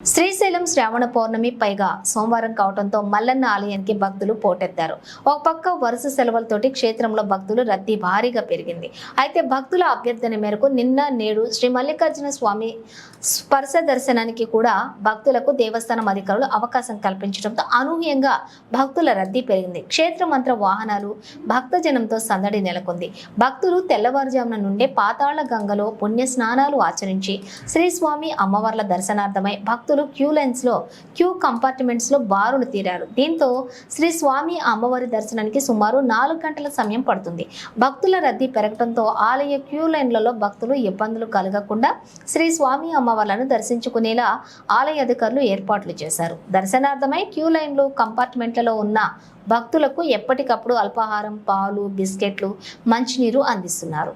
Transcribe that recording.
శ్రీశైలం శ్రావణ పౌర్ణమి పైగా సోమవారం కావడంతో మల్లన్న ఆలయానికి భక్తులు పోటెత్తారు. ఒక పక్క వరుస సెలవులతోటి క్షేత్రంలో భక్తులు రద్దీ భారీగా పెరిగింది. అయితే భక్తుల అభ్యర్థన మేరకు నిన్న నేడు శ్రీ మల్లికార్జున స్వామి స్పర్శ దర్శనానికి కూడా భక్తులకు దేవస్థానం అధికారులు అవకాశం కల్పించడంతో అనూహ్యంగా భక్తుల రద్దీ పెరిగింది. క్షేత్రమంత్ర వాహనాలు భక్తజనంతో సందడి నెలకొంది. భక్తులు తెల్లవారుజామున నుండే పాతాళ గంగలో పుణ్య స్నానాలు ఆచరించి శ్రీ స్వామి అమ్మవార్ల దర్శనార్థమై భక్తులు భక్తులు క్యూ లైన్స్లో క్యూ కంపార్ట్మెంట్స్లో బారులు తీరారు. దీంతో శ్రీ స్వామి అమ్మవారి దర్శనానికి సుమారు నాలుగు గంటల సమయం పడుతుంది. భక్తుల రద్దీ పెరగడంతో ఆలయ క్యూ లైన్లలో భక్తులు ఇబ్బందులు కలగకుండా శ్రీ స్వామి అమ్మవార్లను దర్శించుకునేలా ఆలయ అధికారులు ఏర్పాట్లు చేశారు. దర్శనార్థమై క్యూ లైన్లు కంపార్ట్మెంట్లలో ఉన్న భక్తులకు ఎప్పటికప్పుడు అల్పాహారం పాలు బిస్కెట్లు మంచినీరు అందిస్తున్నారు.